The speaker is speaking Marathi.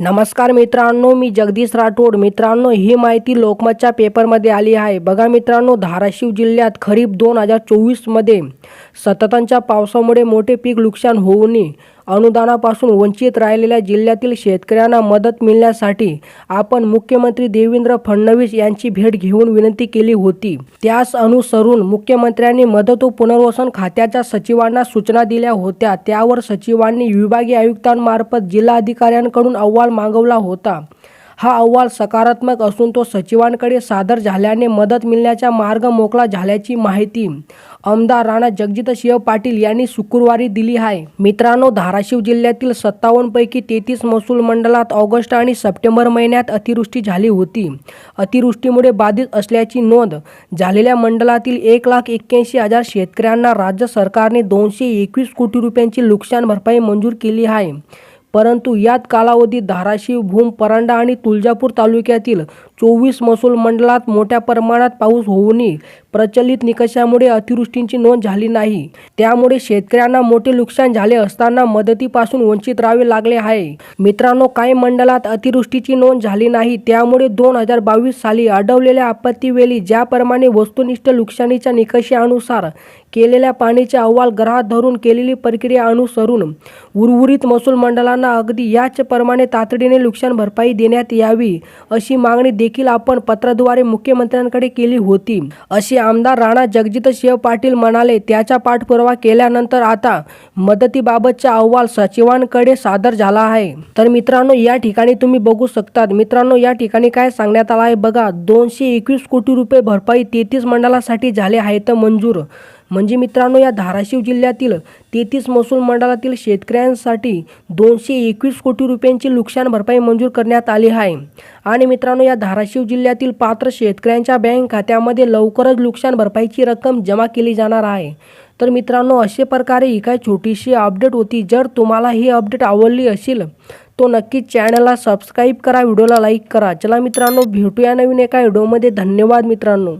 नमस्कार मित्रांनो मी जगदीश राठोड. मित्रांनो ही माहिती लोकमतच्या पेपरमध्ये आली आहे. बघा मित्रांनो धाराशिव जिल्ह्यात खरीप दोन हजार चोवीसमध्ये सततांच्या पावसामुळे मोठे पीक नुकसान होऊ नये अनुदानापासून वंचित राहिलेल्या जिल्ह्यातील शेतकऱ्यांना मदत मिळण्यासाठी आपण मुख्यमंत्री देवेंद्र फडणवीस यांची भेट घेऊन विनंती केली होती. त्यास अनुसरून मुख्यमंत्र्यांनी मदत व पुनर्वसन खात्याच्या सचिवांना सूचना दिल्या होत्या. त्यावर सचिवांनी विभागीय आयुक्तांमार्फत जिल्हाधिकाऱ्यांकडून अहवाल मागवला होता. हा अहवाल सकारात्मक असून तो सचिवांकडे सादर झाल्याने मदत मिळण्याचा मार्ग मोकळा झाल्याची माहिती. आमदार राणा जगजित सिंह पाटील यांनी शुक्रवारी दिली आहे. मित्रांनो धाराशिव जिल्ह्यातील सत्तावन्नपैकी तेहतीस महसूल मंडळात ऑगस्ट आणि सप्टेंबर महिन्यात अतिवृष्टी झाली होती. अतिवृष्टीमुळे बाधित असल्याची नोंद झालेल्या मंडळातील एक लाख एक्क्याऐंशी हजार शेतकऱ्यांना राज्य सरकारने दोनशे एकवीस कोटी रुपयांची नुकसान भरपाई मंजूर केली आहे. परंतु यात कालावधीत धाराशिव भूम परांडा आणि तुळजापूर तालुक्यातील चोवीस महसूल मंडळात मोठ्या प्रमाणात पाऊस होऊनही प्रचलित निकषामुळे अतिवृष्टींची नोंद झाली नाही. त्यामुळे शेतकऱ्यांना मोठे नुकसान झाले असताना मदतीपासून वंचित राहावे लागले आहे. मित्रांनो काही मंडळात अतिवृष्टीची नोंद झाली नाही. त्यामुळे दोन हजार बावीस साली अडवलेल्या आपत्तीवेळी ज्याप्रमाणे वस्तुनिष्ठ नुकसानीच्या निकषानुसार केलेल्या पाण्याचे अहवाल ग्रहात धरून केलेली प्रक्रिया अनुसरून उर्वरित महसूल मंडळांना अगदी याच प्रमाणे तातडीने नुकसान भरपाई देण्यात यावी अशी मागणी देखील आपण पत्राद्वारे मुख्यमंत्र्यांकडे केली होती. असे आमदार राणा जगजितसिंह पाटील म्हणाले त्याचा पाठपुरावा केल्यानंतर आता मदतीबाबतचा अहवाल सचिवांकडे सादर झाला आहे. तर मित्रांनो या ठिकाणी तुम्ही बघू शकतात. मित्रांनो या ठिकाणी काय सांगण्यात आलं आहे बघा दोनशे एकवीस कोटी रुपये भरपाई तेहतीस मंडळासाठी झाले आहेत मंजूर. म्हणजे मित्रांनो या धाराशिव जिल्ह्यातील तेहतीस महसूल मंडळातील शेतकऱ्यांसाठी दोनशे एकवीस कोटी रुपयांची नुकसान भरपाई मंजूर करण्यात आली आहे. आणि मित्रांनो या धाराशिव जिल्ह्यातील पात्र शेतकऱ्यांच्या बँक खात्यामध्ये लवकरच नुकसान भरपाईची रक्कम जमा केली जाणार आहे. तर मित्रांनो अशा प्रकारे ही काय छोटीशी अपडेट होती. जर तुम्हाला ही अपडेट आवडली असेल तो नक्कीच चॅनलला सबस्क्राईब करा व्हिडिओला लाईक करा. चला मित्रांनो भेटूया नवीन एका व्हिडिओमध्ये. धन्यवाद मित्रांनो.